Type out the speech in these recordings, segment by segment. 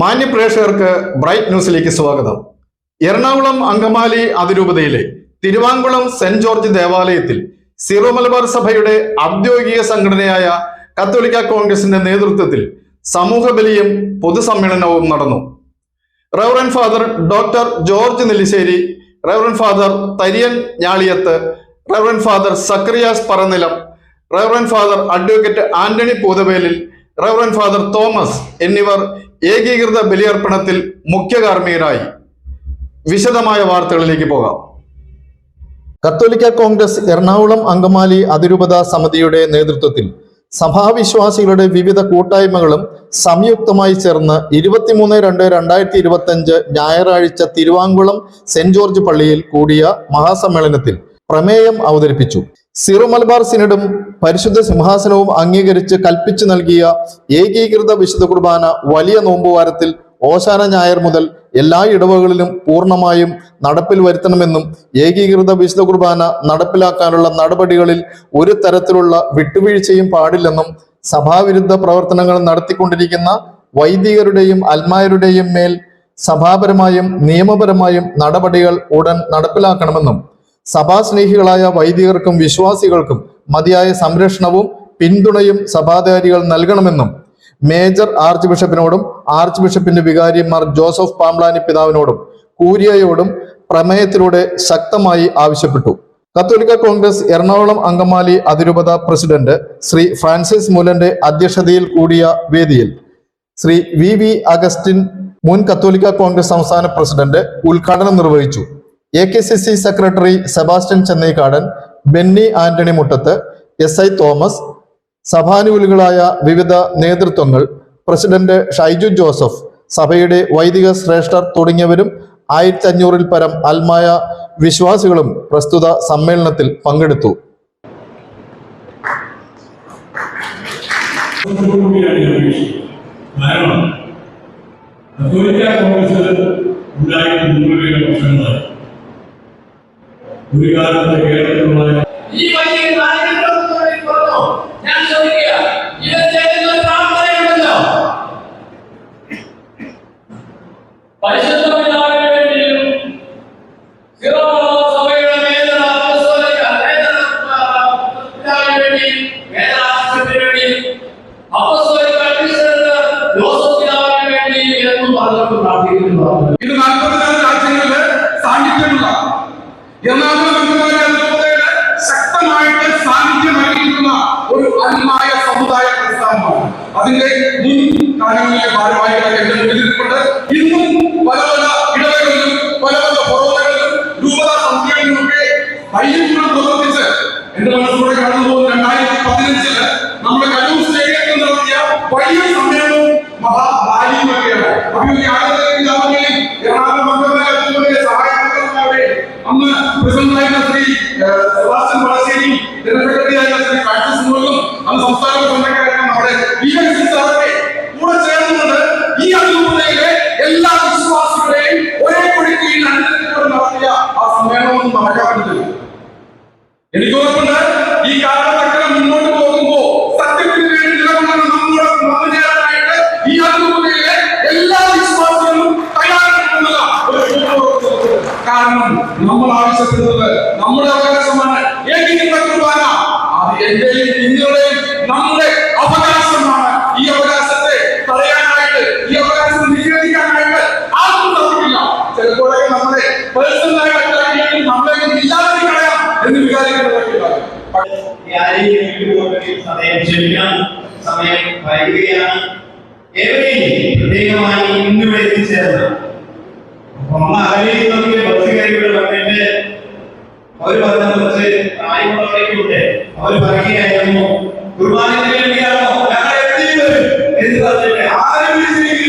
മാന്യ പ്രേക്ഷകർക്ക് ബ്രൈറ്റ് ന്യൂസിലേക്ക് സ്വാഗതം. എറണാകുളം അങ്കമാലി അതിരൂപതയിലെ തിരുവാങ്കുളം സെന്റ് ജോർജ് ദേവാലയത്തിൽ സിറോ മലബാർ സഭയുടെ ഔദ്യോഗിക സംഘടനയായ കത്തോലിക്ക കോൺഗ്രസിന്റെ നേതൃത്വത്തിൽ സമൂഹ ബലിയും പൊതുസമ്മേളനവും നടന്നു. Reverend father doctor George Nellissery reverend father Tharian Njaliyath reverend father Zacharias Paranilam reverend father advocate Antony Poothavelil reverend father Thomas എന്നിവർ ഏകീകൃത ബലിയർപ്പണത്തിൽ മുഖ്യ കാർമ്മികരായി വിശദമായ വാർത്തകളിലേക്ക് പോകാം. കത്തോലിക്ക കോൺഗ്രസ് എറണാകുളം അങ്കമാലി അതിരൂപത സമിതിയുടെ നേതൃത്വത്തിൽ സഭാവിശ്വാസികളുടെ വിവിധ കൂട്ടായ്മകളും സംയുക്തമായി ചേർന്ന് ഇരുപത്തിമൂന്ന് രണ്ട് രണ്ടായിരത്തി ഇരുപത്തി അഞ്ച് ഞായറാഴ്ച തിരുവാങ്കുളം സെന്റ് ജോർജ് പള്ളിയിൽ കൂടിയ മഹാസമ്മേളനത്തിൽ പ്രമേയം അവതരിപ്പിച്ചു. സിറോ മലബാർ സിനഡും പരിശുദ്ധ സിംഹാസനവും അംഗീകരിച്ച് കൽപ്പിച്ചു നൽകിയ ഏകീകൃത വിശുദ്ധ കുർബാന വലിയ നോമ്പുവാരത്തിൽ ഓശാന ഞായർ മുതൽ എല്ലാ ഇടവകളിലും പൂർണമായും നടപ്പിൽ വരുത്തണമെന്നും ഏകീകൃത വിശുദ്ധ കുർബാന നടപ്പിലാക്കാനുള്ള നടപടികളിൽ ഒരു തരത്തിലുള്ള വിട്ടുവീഴ്ചയും പാടില്ലെന്നും സഭാവിരുദ്ധ പ്രവർത്തനങ്ങൾ നടത്തിക്കൊണ്ടിരിക്കുന്ന വൈദികരുടെയും അൽമായരുടെയും മേൽ സഭാപരമായും നിയമപരമായും നടപടികൾ ഉടൻ നടപ്പിലാക്കണമെന്നും സഭാസ്നേഹികളായ വൈദികർക്കും വിശ്വാസികൾക്കും മതിയായ സംരക്ഷണവും പിന്തുണയും സഭാധികാരികൾ നൽകണമെന്നും മേജർ ആർച്ച് ബിഷപ്പിനോടും ആർച്ച് ബിഷപ്പിന്റെ വികാരിമാർ ജോസഫ് പാംബ്ലാനി പിതാവിനോടും കൂരിയയോടും പ്രമേയത്തിലൂടെ ശക്തമായി ആവശ്യപ്പെട്ടു. കത്തോലിക്ക കോൺഗ്രസ് എറണാകുളം അങ്കമാലി അതിരൂപത പ്രസിഡന്റ് ശ്രീ ഫ്രാൻസിസ് മൂലന്റെ അധ്യക്ഷതയിൽ കൂടിയ വേദിയിൽ ശ്രീ വി വി അഗസ്റ്റിൻ മുൻ കത്തോലിക്ക കോൺഗ്രസ് സംസ്ഥാന പ്രസിഡന്റ് ഉദ്ഘാടനം നിർവഹിച്ചു. A K C C secretary Sebastian Chennaikadan Benny Antony Muttath S I Thomas സഭാനുകൂലികളായ വിവിധ നേതൃത്വങ്ങൾ പ്രസിഡന്റ് ഷൈജു ജോസഫ് സഭയുടെ വൈദിക ശ്രേഷ്ഠർ തുടങ്ങിയവരും ആയിരത്തി അഞ്ഞൂറിൽ പരം അൽമായ വിശ്വാസികളും പ്രസ്തുത സമ്മേളനത്തിൽ പങ്കെടുത്തു. മുൻപേ വർഷങ്ങളായി We gotta get. to സമയം ക്ഷമിക്കണം സമയം വൈകുകയാണ് ഏവരെയും പ്രത്യേകമായി ഇന്നിവിടെ എത്തിച്ചേർന്ന നമ്മൾ അകലിൽ നോക്കിയ ബസ്സുകാരിയുടെ വന്നിട്ട് അവർ പറഞ്ഞ കുറച്ച് പ്രായമുള്ളവരൊക്കെ അവർ പറയുകയായിരുന്നു കുർബാനയ്ക്ക് വേണ്ടിയാണോ ഞങ്ങൾ എത്തി വരും എന്ന് പറഞ്ഞിട്ട് ആരും വിളിച്ചില്ലെങ്കിൽ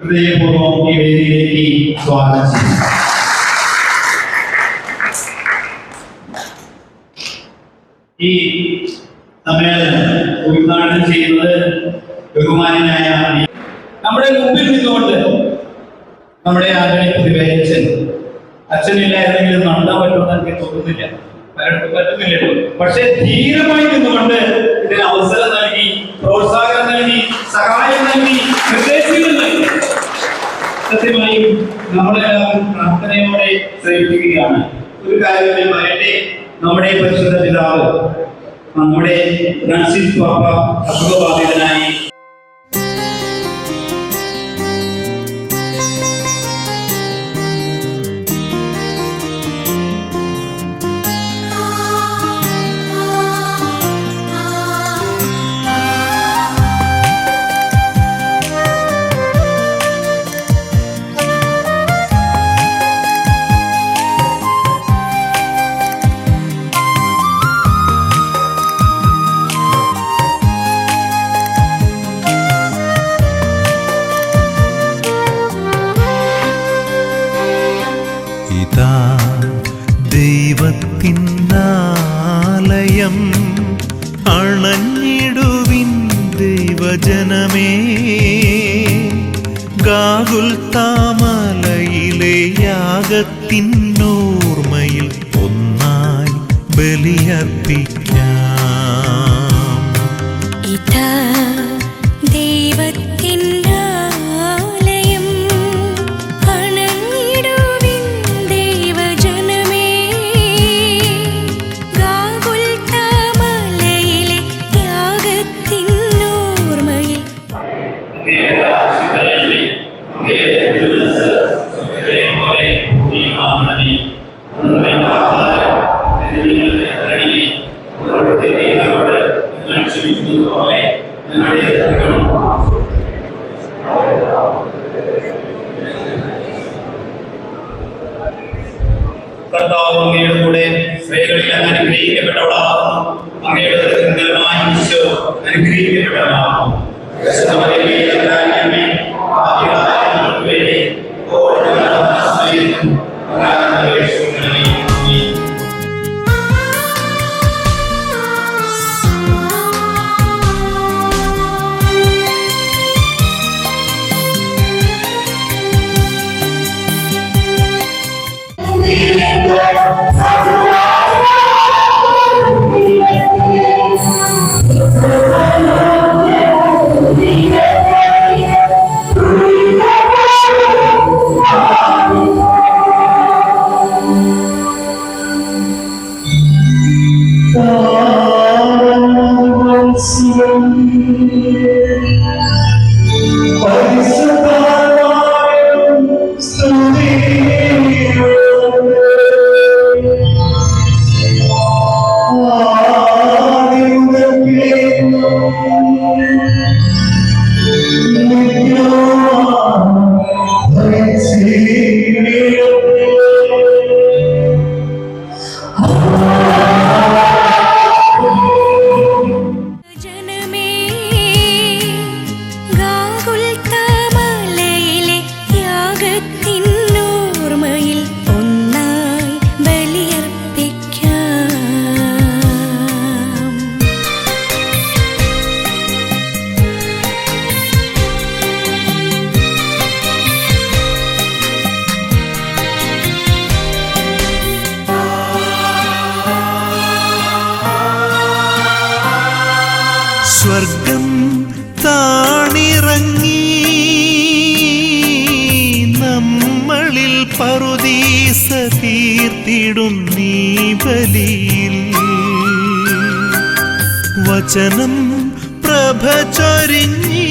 ഹൃദയപൂർവം ഈ സ്വാഗതം. ചെയ്യുന്നു ഈ സമ്മേളനം ഉദ്ഘാടനം ചെയ്യുന്നത് ബഹുമാനായ നമ്മുടെ മുമ്പിൽ നിന്നുകൊണ്ട് നമ്മുടെ ആദരണീയ പ്രതിഭയച്ചൻ. അച്ഛനില്ലായിരുന്നെങ്കിൽ ഇത് നടത്താൻ പറ്റുമെന്ന് എനിക്ക് തോന്നുന്നില്ല. പലർക്കും പറ്റുന്നില്ലല്ലോ പക്ഷെ ധീരമായി നിന്നുകൊണ്ട് ഇതിന് അവസരം നൽകി പ്രോത്സാഹനം നൽകി സഹായം നൽകി നിർദ്ദേശങ്ങൾ നൽകി സത്യമായും നമ്മളെല്ലാം പ്രാർത്ഥനയോടെ ശ്രമിക്കുകയാണ് ഒരു കാര്യത്തിൽ പറയട്ടെ? നമ്മുടെ പരിശുദ്ധ പിതാവ് നമ്മുടെ ഫ്രാൻസിസ് പാപ്പ അസുഖബാധിതനായി ഗാകുൽ താമലയിലെ യാഗത്തിനോർമ്മയിൽ ഒന്നായി ബലിയർപ്പിക്കാം. Amém. തീർത്തിടും നീ ബലിയിൽ. വചനം പ്രഭ ചൊരിഞ്ഞി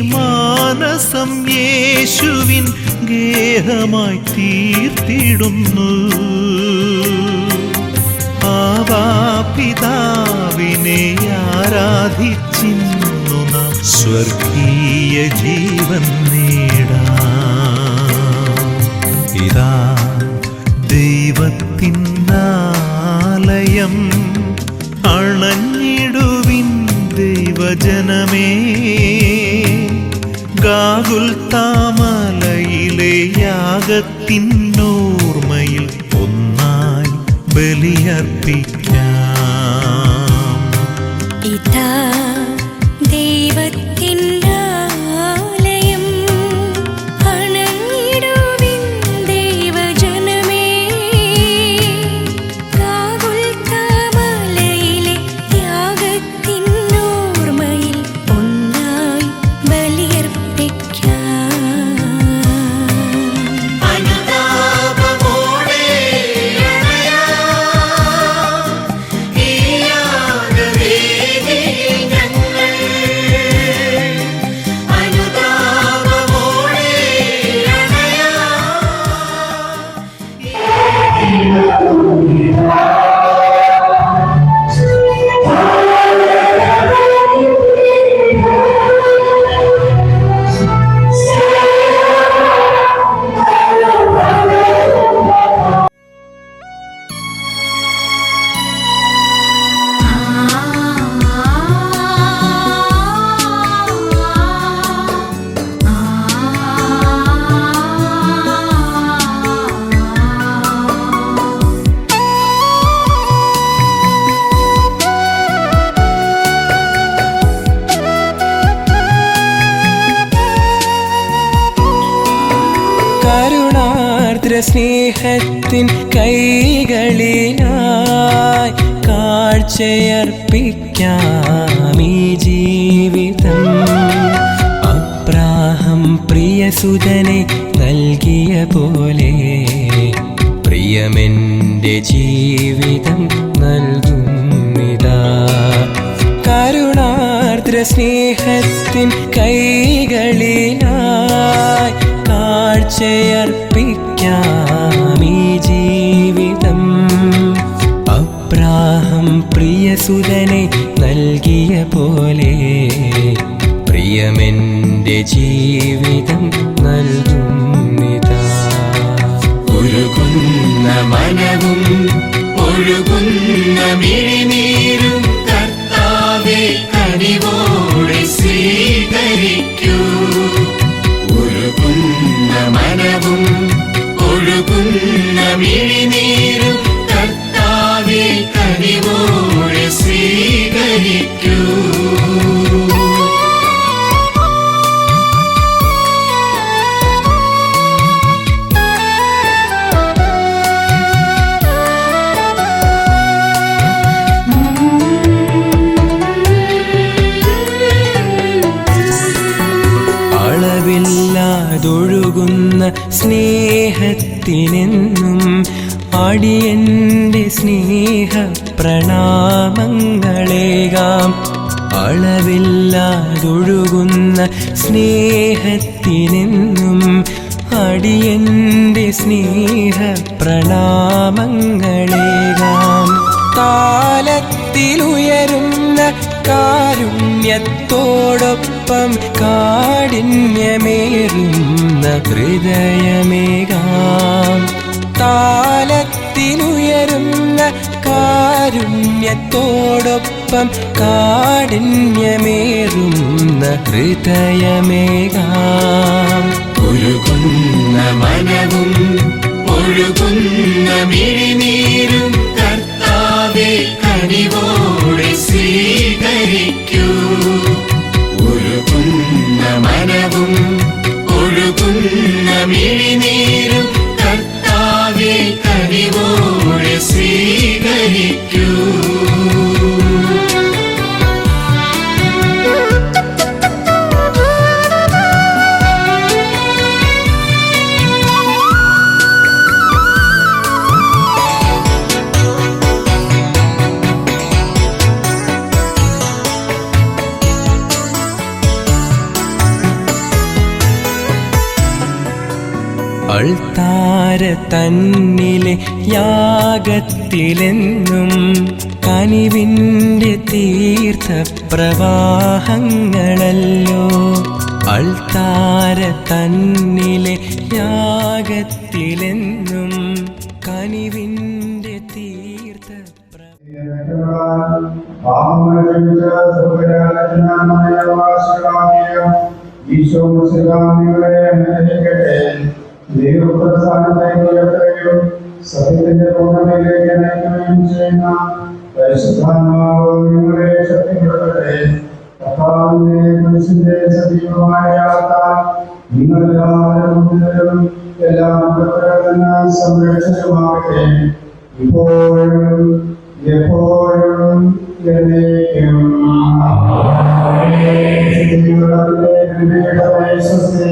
മാനസം യേശുവിൻ ഗേഹമായി തീർത്തിടുന്നു. ആവാപിതാവിനെ ആരാധിച്ചിന്നു നാം. സ്വർഗീയ ജീവൻ നേടാം. ഇതാ ദൈവത്തിന്നാലയം അണഞ്ഞിടുവിൻ ദൈവജനമേ. ഗാകുൽ താമലയിലെ യാഗത്തിനോർമ്മയിൽ ഒന്നായി ബലിയർപ്പിക്കാം. സ്നേഹത്തിൻ കൈകളിലായി കാഴ്ചയർപ്പിക്കാമീ ജീവിതം. ജീവിതം പ്രിയ പ്രിയസുതനെ നൽകിയ പോലെ പ്രിയമെന്റെ ജീവിതം നൽകുന്നിതാ. കരുണാർദ്ര സ്നേഹത്തിൻ കൈകളിലായി കാഴ്ചയർപ്പിക്കാം പ്രിയസുതനെ നൽകിയ പോലെ പ്രിയമെന്റെ ജീവിതം നൽകുന്നിതാ. ഒഴുകുന്ന മനവും ഒഴുകുന്ന മിഴിനീരും കർത്താവെ കനിവോടെ സ്വീകരിക്കൂ. ഒഴുകുന്ന മനവും ഒഴുകുന്ന മിഴിനീരും അളവില്ലാതൊഴുകുന്ന സ്നേഹത്തിനെന്നും അടിയന്റെ സ്നേഹ പ്രണാമങ്ങളേകാം അളവില്ലാതൊഴുകുന്ന സ്നേഹത്തിനെന്നും അടിയന്റെ സ്നേഹ പ്രണാമങ്ങളേകാം താലത്തിലുയരുന്ന കാരുണ്യത്തോടൊപ്പം കാഠിന്യമേറുന്ന ഹൃദയമേകാം. താലത്തിനുയരുന്ന കാരുണ്യത്തോടൊപ്പം കാഠിന്യമേറുന്ന ഹൃദയമേകാം. ഒഴുകുന്ന മനവും ഒഴുകുന്ന മിഴിനീരും കർത്താവേ കനിവോടെ മിഴിനീരും കർത്താവേ കനിവോടെ അൾത്താര തന്നിലെ യാഗത്തിലെന്നും കനിവിന്റെ തീർത്ഥപ്രവാഹങ്ങളല്ലോ. അൾത്താര തന്നിലെ യാഗത്തിലെന്നും കനിവിന്റെ തീർത്ഥപ്ര ഈശോ ശ്രീരാമികളെ അനുഗ്രഹിക്കട്ടെ. ദൈവപ്രസ്ഥാനത്തെ ഉയർത്തുകയും സത്യത്തിന്റെ പൂർണതയിലേക്ക് നയിക്കുകയും ചെയ്യുന്ന പരിശുദ്ധാത്മാവ് നിങ്ങളെ ശക്തിപ്പെടുത്തട്ടെ. കർത്താവിന്റെ കുരിശിന്റെ സജീവമായ യാത്രത്താൽ നിങ്ങളെല്ലാവരും എല്ലാ മക്കളിൽ നിന്ന് സംരക്ഷകമാകട്ടെ ഇപ്പോഴും എപ്പോഴും എന്നേക്കും. ദൈവത്തിന്റെ കൃപയുടെ സ്വസ്തി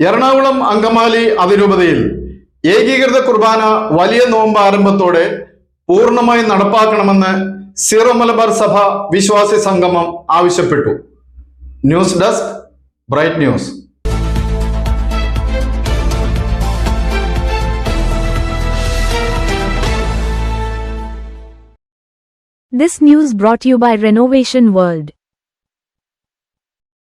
എറണാകുളം അങ്കമാലി അതിരൂപതയിൽ ഏകീകൃത കുർബാന വലിയ നോമ്പ് ആരംഭത്തോടെ പൂർണമായി നടപ്പാക്കണമെന്ന് സീറോ മലബാർ സഭ വിശ്വാസി സംഗമം ആവശ്യപ്പെട്ടു news desk bright news This news brought you by Renovation World.